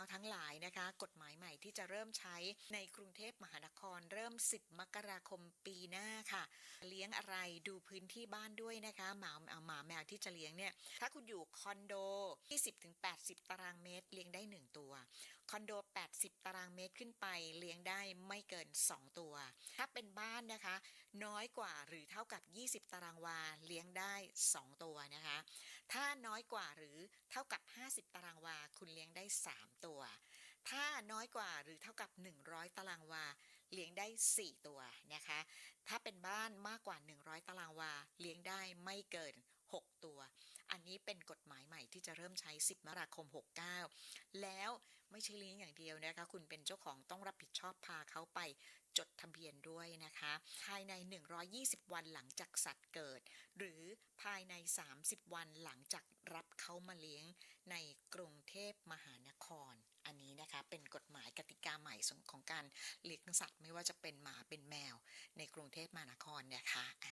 วทั้งหลายนะคะ กฎหมายใหม่ที่จะเริ่มใช้ในกรุงเทพมหานครเริ่ม 10 มกราคมปีหน้าค่ะ เลี้ยงอะไรดูพื้นที่บ้านด้วยนะคะ หมาเอาหมาแมวที่จะเลี้ยงเนี่ย ถ้าคุณอยู่คอนโด 20-80 ตารางเมตรเลี้ยงได้ 1 ตัว คอนโด 80 ตารางเมตรขึ้นไปเลี้ยงได้ไม่เกิน 2 ตัว ถ้าเป็นบ้านนะคะ น้อยกว่าหรือเท่ากับ 20 ตารางวาเลี้ยงได้ 2 ตัวนะคะ ถ้าน้อยกว่าหรือเท่ากับ 50 ตารางวาคุณเลี้ยงได้ 3 ตัว ถ้าน้อยกว่าหรือเท่ากับ 100 ตารางวาเลี้ยงได้ 4 ตัวนะคะ ถ้าเป็นบ้านมากกว่า 100 ตารางวาเลี้ยงได้ไม่เกิน 6 ตัว อันนี้เป็นกฎ ที่จะเริ่มใช้ 10 มกราคม 69 แล้วไม่ใช่เลี้ยงอย่างเดียวนะคะ คุณเป็นเจ้าของต้องรับผิดชอบพาเขาไปจดทะเบียนด้วยนะคะ ภายใน 120 วันหลังจากสัตว์เกิด หรือภายใน 30 วันหลังจากรับเขามาเลี้ยงในกรุงเทพมหานคร อันนี้นะคะเป็นกฎหมายกติกาใหม่ของการเลี้ยงสัตว์ไม่ว่าจะเป็นหมาเป็นแมว ในกรุงเทพมหานครนะคะ